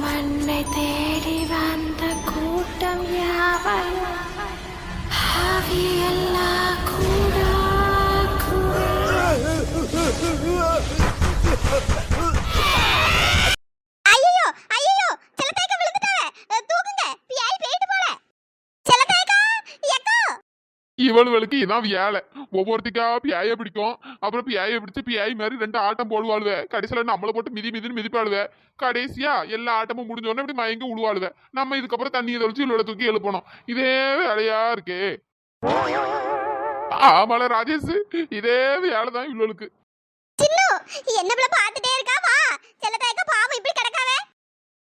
உன்னை தேடி வந்த கூட்டம் யாவையும் ஆவியல்லா கூட ஐயோ ஐயோ செல்லத்தாய்க்கா விழுந்துட்டாவே அஹ், தூக்குங்க பியாய் போயிட்டு போல செல்லத்தாய்க்கா எக்கோ இவளுகளுக்கு இதான் வேலை. ஒவ்வொருத்திக்கா பியாய பிடிக்கும். அப்புறம் பியாய பிடிச்சு பியாய் மாதிரி ரெண்டு ஆட்டம் போடுவாளுவ. கடைசியில நம்மளை போட்டு மிதி மிதின்னு மிதிப்பாளுவ. கடைசியா எல்லா ஆட்டமும் முடிஞ்ச உடனே இப்படி மயங்கி விடுவாளுவ நம்ம இதுக்கப்புறம் தண்ணியை தொழிச்சு இவளோட தூக்கி எழுப்பணும். இதே வேலையா இருக்கே. ஆமால ராஜேஷ். இதே வேலை தான் இவளுக்கு என்ன பிள்ளை பார்த்துட்டே இருக்கா வா செல்லத்தாய்க்கா பாவம் இப்படி கிடக்காவே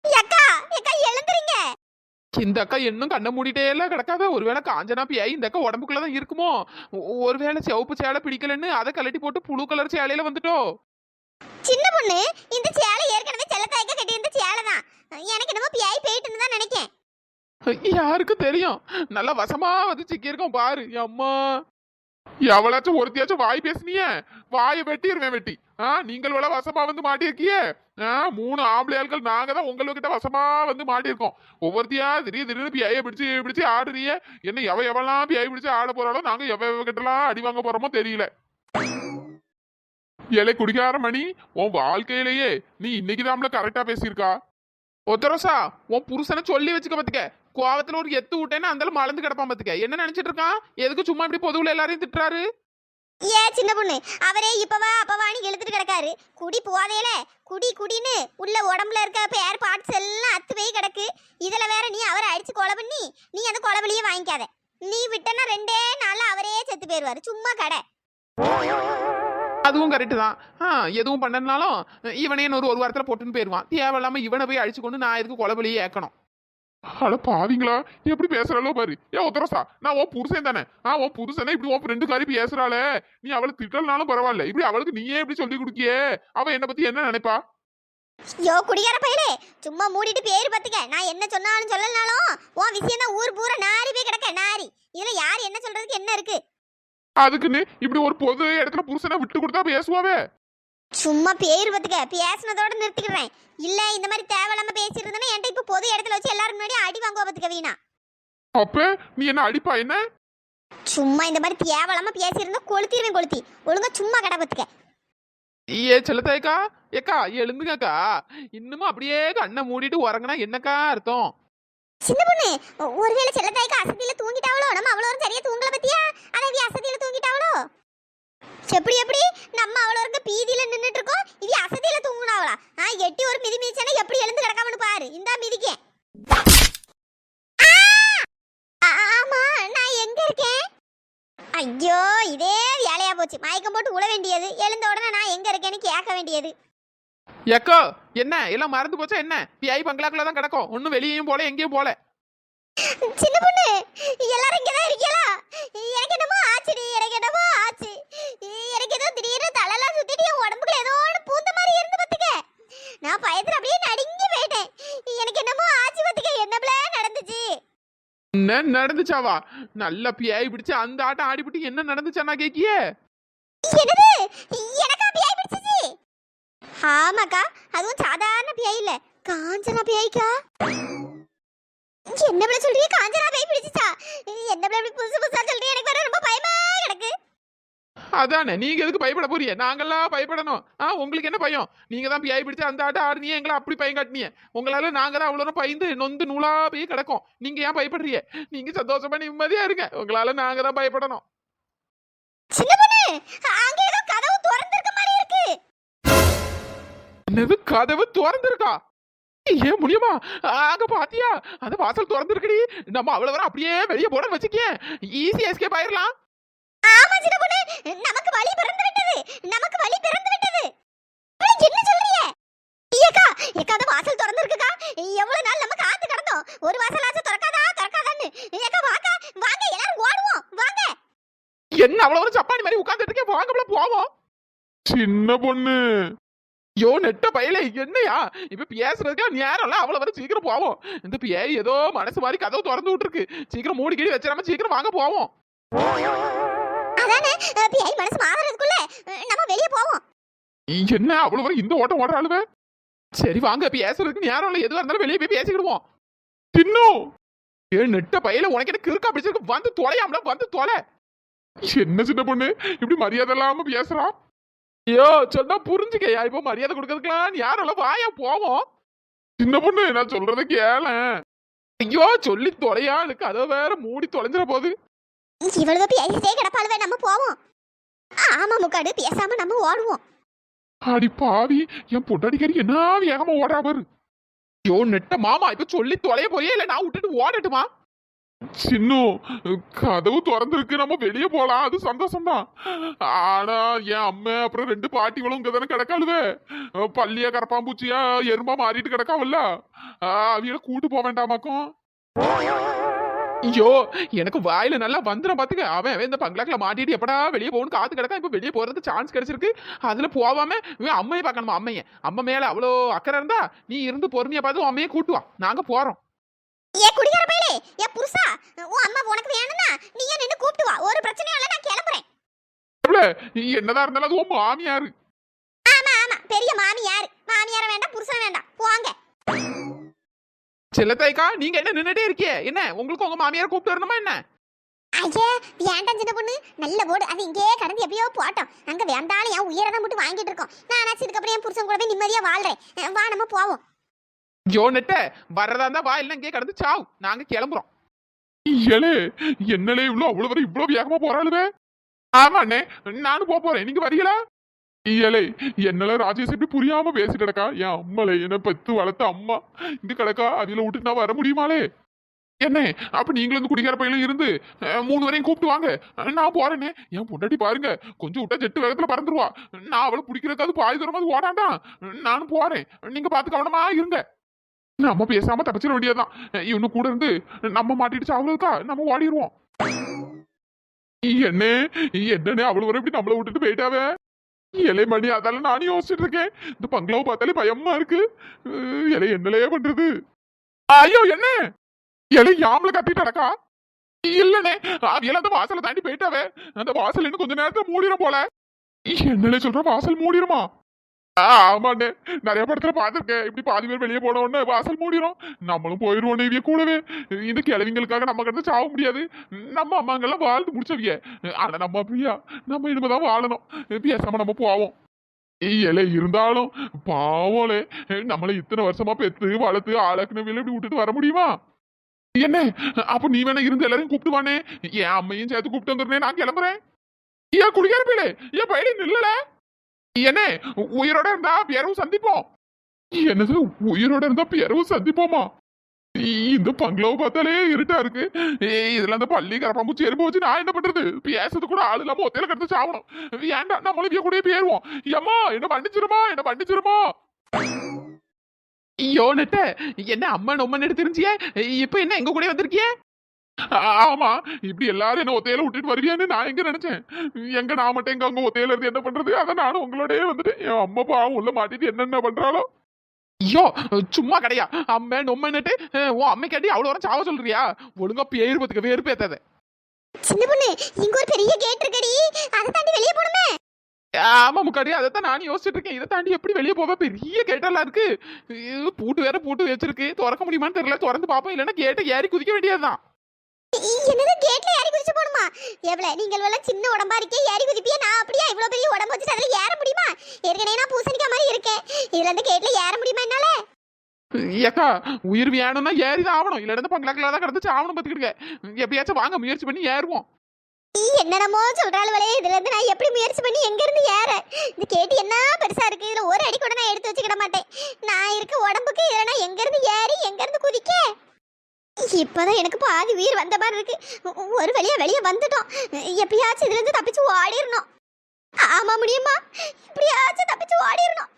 அக்கா எக்கா எழுந்துறீங்க இந்த அக்கா இன்னும் கண்ணை மூடிட்டே எல்லாம் கிடக்காத. ஒருவேளை காஞ்சனா பியாய் இந்த அக்கா உடம்புக்குள்ளதான் இருக்குமோ? ஒ- ஒருவேளை சிவப்பு சேலை பிடிக்கலன்னு அதை கழட்டி போட்டு புழு கலர் சேலையில வந்துட்டோ? சின்ன பொண்ணு இந்த சேலை ஏற்கனவே செல்லத்தாய்க்கா கட்டி இருந்த சேலை தான் எனக்கு என்னமோ பியாய் போயிட்டுன்னு தான் நினைக்கேன். யாருக்கு தெரியும்? நல்லா வசமா வந்து சிக்கியிருக்கோம் பாரு அம்மா. எவளாச்சும் ஒருத்தியாச்சும் வாய் பேசுனிய? வாயை வெட்டிடுவேன் வெட்டி. ஆ நீங்கள் வேலை வசமா வந்து மாட்டியிருக்கியே மூணு ஆம்பளை ஆட்கள் நாங்க தான் உங்ககிட்ட வசமா வந்து மாட்டியிருக்கோம். ஒவ்வொருத்தியா திடீர் திடீர்னு பிஐய பிடிச்சு பிடிச்சு ஆடுறிய என்ன எவ எவெல்லாம் பிஐ பிடிச்சு ஆட போறாளோ நாங்க எவ எவ கிட்டலாம் அடி வாங்க போறோமோ தெரியல. இலை குடிக்கார மணி உன் வாழ்க்கையிலேயே நீ இன்னைக்கு தான் கரெக்டா பேசியிருக்கா? ஒத்தரோசா உன் புருஷனை சொல்லி வச்சுக்க பாத்துக்க. கோவத்துல ஒரு எத்து விட்டேன்னா அந்த மலர்ந்து கிடப்பான் பாத்துக்க. என்ன நினைச்சிட்டு இருக்கான்? எதுக்கு சும்மா இப்படி பொதுவில் எல்லாரையும் திட்டுறாரு? ஏ சின்ன பொண்ணு அவரே இப்பவா அப்பவான்னு இழுத்துட்டு கிடக்காரு. குடி போதையில குடி குடின்னு உள்ள உடம்புல இருக்க பேர் பார்ட்ஸ் எல்லாம் அத்து போய் கிடக்கு. இதுல வேற நீ அவரை அடிச்சு கொலை பண்ணி நீ அந்த கொலவலியே வாங்கிக்காத. நீ விட்டனா ரெண்டே நாள்ல அவரே செத்து போயிருவாரு சும்மா கடை. அதுவும் கரெக்டு தான். ஆ எதுவும் பண்ணனாலும் இவனே இன்னொரு ஒரு வாரத்தில் போட்டுன்னு போயிருவான் தேவையில்லாமல் இவனை போய் அழிச்சு கொண்டு நான் எதுக்கு கொலபலியே ஏக்கணும்? அட பாவிங்களா எப்படி பேசுறாளோ பாரு. ஏன் ஒத்தரசா நான் உன் புருஷன் தானே. ஆ உன் புருஷனே இப்படி உன் ஃப்ரெண்டு காரி பேசுறாளே. நீ அவளை திட்டலனாலும் பரவாயில்ல. இப்படி அவளுக்கு நீயே இப்படி சொல்லி கொடுக்கியே. அவ என்ன பத்தி என்ன நினைப்பா? யோ குடிகார பையலே சும்மா மூடிட்டு பேர் பத்துக்க நான் என்ன சொன்னாலும் சொல்லலனாலும் உன் விஷயம் தான் ஊர் பூரா நாரி போய் கிடக்க நாரி. இதுல யார் என்ன சொல்றதுக்கு என்ன இருக்கு? அதுக்குன்னு இப்படி ஒரு பொது இடத்துல புருஷனை விட்டு கொடுத்தா பேசுவாவே? சும்மா பேர் பத்துக்க. பேசுனதோட நிறுத்திக்கிறேன். இல்ல இந்த மாதிரி தேவையில்லாம பேசியிருந்தேன்னா என்கிட்ட இப்ப பொது இடத்துல வச்சு எல்லாரும் முன்னாடி அடி வாங்குவ பத்துக்க வீணா. அப்ப நீ என்ன அடிப்பா என்ன? சும்மா இந்த மாதிரி தேவையில்லாம பேசியிருந்தா கொளுத்திடுவேன் கொளுத்தி. ஒழுங்கா சும்மா கடை பத்துக்க. ஏ செல்லத்தாய்க்கா ஏக்கா? எழுந்துங்கக்கா இன்னுமா அப்படியே கண்ணை மூடிட்டு உறங்கினா என்னக்கா அர்த்தம்? சின்ன பொண்ணு ஒருவேளை செல்லத்தாய்க்கு அசதியில தூங்கிட்டாவளோ? நம்ம அவ்வளோ சரியா தூங்கல பத்தியா அதான் இவ அசதியில தூங்கிட்டாவளோ எப்படி எப்படி நம்ம அவ்வளோ இருக்க பீதியில நின்னுட்டு இருக்கோம் இவ அசதியில தூங்குனாவளா ஆ எட்டி ஒரு மிதி மிதிச்சானே எப்படி எழுந்து கிடக்காமனு பாரு இந்தா மிதிக்கேன் ஆ! ஆமா நான் எங்க இருக்கேன் ஐயோ இதே வேலையா போச்சு. மயக்கம் போட்டு உழ வேண்டியது. எழுந்த உடனே நான் எங்க இருக்கேன்னு கேட்க வேண்டியது. ஏக்கோ என்ன? எல்லாம் மறந்து போச்சா என்ன? பிஐ பங்களாக்குள்ள தான் கிடக்கும். ஒன்னும் வெளியேயும் போல எங்கேயும் போல. சின்ன பொண்ணு எல்லாரும் இங்க தான் இருக்கீங்களா? எனக்கு என்னமோ ஆச்சுடி எனக்கு என்னமோ ஆச்சு. எனக்கு ஏதோ திடீர்னு தலையெல்லாம் சுத்திட்டு என் உடம்புக்குள்ள ஏதோ ஒன்று பூந்த மாதிரி இருந்து பத்துக்க. நான் பயத்துல அப்படியே நடுங்கி போயிட்டேன் எனக்கு என்னமோ ஆச்சு பத்துக்க என்ன பிள்ளை நடந்துச்சு என்ன நடந்துச்சாவா? நல்ல பிஐ பிடிச்சு அந்த ஆட்டம் ஆடிபிட்டு என்ன நடந்துச்சானா கேக்கியே? என்னது? எனக்கா பியாய் பிடிச்சிச்சு ஆமாக்கா அதுவும் சாதாரண பியாய் இல்ல. காஞ்சனா பியாய்க்கா? என்ன பிள்ளை சொல்றீங்க? காஞ்சனா பியாய் பிடிச்சிச்சா? என்ன பிள்ளை புதுசு புதுசா சொல்றீங்க? எனக்கு வேற அதானே நீங்க எதுக்கு பயப்பட போறீங்க? நாங்கெல்லாம் பயப்படணும். ஆ உங்களுக்கு என்ன பயம்? நீங்க தான் பிஐ பிடிச்சு அந்த ஆட்டம் ஆடுனீங்க எங்களை அப்படி பயம் காட்டினீங்க. உங்களால நாங்க தான் அவ்வளோ பயந்து நொந்து நூலா போய் கிடக்கும். நீங்க ஏன் பயப்படுறீங்க? நீங்க சந்தோஷமா நிம்மதியா இருங்க. உங்களால நாங்க தான் பயப்படணும். என்னது? கதவு திறந்திருக்கா? ஏன் முடியுமா அங்க பாத்தியா? அந்த வாசல் திறந்திருக்குடி. நம்ம அவ்வளவு அப்படியே வெளியே போட வச்சுக்கே ஈஸி எஸ்கேப் ஆயிரலாம். ஆமா சின்ன பொண்ணு நமக்கு வழி பிறந்து விட்டது நமக்கு வழி பிறந்து விட்டது. அட, என்ன சொல்றீங்க? ஏக்கா ஏக்கா அந்த வாசல் திறந்திருக்குக்கா. எவ்வளவு நாள் நம்ம காத்து கிடந்தோம். ஒரு வாசல் வாசலாச்சும் திறக்காதா? திறக்காதான்னு. ஏக்கா வாங்க வாங்க எல்லாரும் ஓடுவோம். வாங்க. என்ன அவ்வளவு ஒரு சப்பானி மாதிரி உட்கார்ந்துட்டு இருக்கே வாங்கப்பல போவோம். சின்ன பொண்ணு. யோ நெட்ட பயல என்னையா? இப்ப பேசுறதுக்கு நேரம் இல்ல. அவ்வளவு வரை சீக்கிரம் போவோம். இந்த பேய் ஏதோ மனசு மாதிரி கதவு திறந்து விட்டுருக்கு. சீக்கிரம் மூடி கிடி வச்சிடாம சீக்கிரம் வாங்க போவோம். அதானே? பிஐ மனசு மாறதுக்குள்ள நம்ம வெளிய போவோம். என்ன அவ்வளவு வரை இந்த ஓட்டம் ஓடுற ஆளுவே? சரி வாங்க பேசுறதுக்கு நேரம் இல்லை. எதுவாக இருந்தாலும் வெளியே போய் பேசிக்கிடுவோம். தின்னும் ஏ நெட்ட பையில உனக்கு என்ன கிறுக்கா பிடிச்சிருக்கு? வந்து தொலையாமல வந்து தொலை. என்ன சின்ன பொண்ணு? இப்படி மரியாதை இல்லாம பேசுறான் ஐயோ சொன்னா புரிஞ்சுக்கயா இப்போ மரியாதை கொடுக்கறதுக்கெல்லாம் யாரும் வாயா போவோம்? சின்ன பொண்ணு நான் சொல்றதை கேளேன் ஐயோ சொல்லி தொலையா இருக்கு அதை வேற மூடி தொலைஞ்சிட போகுது இவ்வளவு பேசிட்டே கிடப்பாளுவே நம்ம போவோம். ஆமா முக்காடு பேசாம நம்ம ஓடுவோம். அடி பாவி என் பொண்டாடிக்காரி என்ன வேகமா ஓடுறா பாரு. ஐயோ நெட்ட மாமா இப்ப சொல்லி தொலைய போறியே இல்ல நான் விட்டுட்டு ஓடட்டுமா? சின்னு கதவு திறந்துருக்கு நம்ம வெளியே போலாம் அது சந்தோஷம் தான் ஆனா என் அம்மா அப்புறம் ரெண்டு பாட்டிகளும் இங்க தானே கிடக்காளுவே. பள்ளியா கரப்பாம்பூச்சியா எறும்பா மாறிட்டு கிடக்காவல்ல. அவியல கூட்டு போக வேண்டாமாக்கும். ஐயோ எனக்கு வாயில நல்லா வந்துடும் பாத்துக்க. அவன் அவன் இந்த பங்களாக்குல மாட்டிட்டு எப்படா வெளியே போகணும் காத்து கிடக்கா இப்ப வெளியே போறதுக்கு சான்ஸ் கிடைச்சிருக்கு. அதுல போவாம இவன் அம்மையை பார்க்கணுமா? அம்மைய. அம்மா மேல அவ்வளோ அக்கறை இருந்தா நீ இருந்து பொறுமையா பார்த்து அம்மையை கூட்டு வா. நாங்க போறோம். ஏ குடிகார பயலே ஏ புருஷா! உன் அம்மா உனக்கு வேணும்னா நீ ஏன் நின்று கூப்பிட்டு வா. ஒரு பிரச்சனையும் இல்ல நான் கிளம்புறேன். என்னதான் இருந்தாலும் அது உன் மாமியாரு. ஆமா ஆமா. பெரிய மாமியார். மாமியார வேண்டாம் புருஷன் வேண்டாம். போங்க. செல்லத்தாய்க்கா நீங்க என்ன நின்னுட்டே இருக்கியே என்ன உங்களுக்கு உங்க மாமியார் கூப்பிட்டு வரணுமா என்ன? ஐயே வேண்டாம் சின்ன பொண்ணு. நல்ல போடு அது இங்கேயே கடந்து எப்பயோ போட்டோம் அங்க வேண்டாலும் என் உயிரை தான் மட்டும் வாங்கிட்டு இருக்கோம். நானாச்சும் இதுக்கப்புறம் என் புருஷன் கூட போய் நிம்மதியா வாழ்றேன். வா நம்ம போவோம். ஐயோ நெட்ட வர்றதா இருந்தா வா இல்ல இங்கே கடந்து சாவு. நாங்க கிளம்புறோம். ஏலே என்னலே இவ்வளவு அவ்வளவு வரை இவ்வளவு வேகமா போறாளுவே? ஆமா அண்ணே நானும் போக போறேன். நீங்க வரீங்களா? ஏலே என்னால ராஜேஷ் எப்படி புரியாம பேசிட்டடக்கா என் அம்மளே என்ன பெத்து வளர்த்த அம்மா. இந்த கிடக்கா அதுல விட்டு நான் வர முடியுமாலே? என்ன அப்ப நீங்களும் இந்த குடிக்கார பையனும் இருந்து அஹ், மூணு வரையும் கூப்பிட்டு வாங்க. நான் போறேனே. என் பொண்டாட்டி பாருங்க கொஞ்சம் விட்டா ஜெட்டு வேகத்துல பறந்துருவா. நான் அவளை பிடிக்கிறதுக்காவது பாதி தூரம் அது நானும் போறேன். நீங்க பார்த்து கவனமா இருங்க. நம்ம பேசாம தப்பிச்சிட வேண்டியதுதான். இவனு கூட இருந்து நம்ம மாட்டிட்டு அவளுக்கா நம்ம ஓடிடுவோம். என்ன என்னன்னு அவ்வளவு வரை இப்படி நம்மள விட்டுட்டு போயிட்டாவே? இலை மணி அதால நானும் யோசிச்சுட்டு இருக்கேன் இந்த பங்களாவை பார்த்தாலே பயமா இருக்கு. இலை என்னலையே பண்றது? ஐயோ என்ன? இலை யாமல கத்திட்டு நடக்கா? இல்லனே அவியல அந்த வாசலை தாண்டி போயிட்டாவே. அந்த வாசல் இன்னும் கொஞ்ச நேரத்துல மூடிடும் போல. என்னலே சொல்ற வாசல் மூடிருமா? ஆமாண்ணே. நிறைய படத்துல பார்த்திருக்கேன். இப்படி பாதி பேர் வெளியே போன உடனே வாசல் மூடிரும். நம்மளும் போயிருவோம் இவிய கூடவே. இந்த கிழவிங்களுக்காக நம்ம கிட்ட சாக முடியாது. நம்ம அம்மாங்கெல்லாம் வாழ்ந்து முடிச்சவிய. ஆனா நம்ம அப்படியா? நம்ம இனிமேதான் வாழணும். பேசாம நம்ம போவோம். ஏலே இருந்தாலும் பாவம்லே நம்மள இத்தனை வருஷமா பெத்து வளர்த்து ஆளாக்குனவில இப்படி விட்டுட்டு வர முடியுமா? என்ன? அப்ப நீ வேணா இருந்து எல்லாரையும் கூப்பிட்டு வானே என் அம்மையும் சேர்த்து கூப்பிட்டு வந்துடுறேன். நான் கிளம்புறேன். ஏன் குடிக்கார பிள்ளை? ஏன் பயில நில்லல. என்ன உயிரோட இருந்தா பிறவும் சந்திப்போம். என்னது உயிரோட இருந்தா பிறவும் சந்திப்போமா? இந்த பங்களாவை பார்த்தாலே இருட்டா இருக்கு. ஏய் இதுல அந்த பள்ளி கரப்பாம்பூச்சி எறும்பு வச்சு நான் என்ன பண்றது? பேசுறது கூட ஆள் இல்லாம ஒத்தையில கிடந்து சாவணும். ஏன்டா நம்மளும் இவ கூடயே போயிருவோம் ஏம்மா என்ன மன்னிச்சிருமா என்ன மன்னிச்சிருமா? ஐயோ நெட்ட என்ன அம்மா நொம்மன் எடுத்துருந்தியே இப்ப என்ன எங்க கூட வந்திருக்கியே? ஆமா இப்படி எல்லாரும் என்ன ஒத்தையில விட்டுட்டு வருவியான்னு நான் எங்க நினைச்சேன்? எங்க நான் மட்டும் எங்க அங்க ஒத்தையில இருந்து என்ன பண்றது? அதான் நானும் உங்களோடயே வந்துட்டேன் என் அம்மா பாவம் உள்ள மாட்டிட்டு என்னென்ன பண்றாளோ? ஐயோ சும்மா கிடையா. அம்மா நொம்மன்னுட்டு உன் அம்மை கேட்டி அவ்வளோ வரம் சாவ சொல்றியா? ஒழுங்கா பேர் பத்துக்க வேறு பேத்தாத. சின்ன பொண்ணு இங்க ஒரு பெரிய கேட் இருக்கடி. அதை தாண்டி வெளியே போணுமே. ஆமா முக்காடி அதைத்தான் நானும் யோசிச்சுட்டு இருக்கேன். இதை தாண்டி எப்படி வெளியே போவ? பெரிய கேட்டெல்லாம் இருக்கு. பூட்டு வேற பூட்டு வச்சிருக்கு. திறக்க முடியுமான்னு தெரியல. திறந்து பாப்போம் இல்லைன்னா கேட்டை ஏறி குதிக்க வேண்டியதுதான். என்னது கேட்ல ஏறி குதிச்சு போணுமா? எவ்வளவு நீங்கள் எல்லாம் சின்ன உடம்பா இருக்கே ஏறி குதிப்பியா? நான் அப்படியே? இவ்வளவு பெரிய உடம்பு வச்சுட்டு அதுல ஏற முடியுமா? ஏற்கனவே நான் பூசணிக்கா மாதிரி இருக்கேன். இதுல இருந்து கேட்ல ஏற முடியுமா என்னால? ஏக்கா உயிர் வேணும்னா ஏறிதான் ஆகணும். இல்லைன்னா பங்களாக்கில் தான் கிடந்துச்சு ஆகணும் பார்த்துக்கிடுங்க. எப்படியாச்சும் வாங்க முயற்சி பண்ணி ஏறுவோம். என்னென்னமோ சொல்றாளுவளே இதுல இருந்து நான் எப்படி முயற்சி பண்ணி எங்க இருந்து ஏற? இந்த கேட்டு என்ன பெருசா இருக்கு? இதுல ஒரு அடி கூட நான் எடுத்து வச்சுக்கிட மாட்டேன். நான் இருக்க உடம்புக்கு இதுல நான் எங்க இருந்து இப்போதான் எனக்கு பாதி உயிர் வந்த மாதிரி இருக்கு. ஒரு வழியா வெளியே வந்துட்டோம். எப்பயாச்சும் இதுலேருந்து தப்பிச்சு ஓடிடணும் ஆமா முடியுமா? இப்படியாச்சும் தப்பிச்சு ஓடிடணும்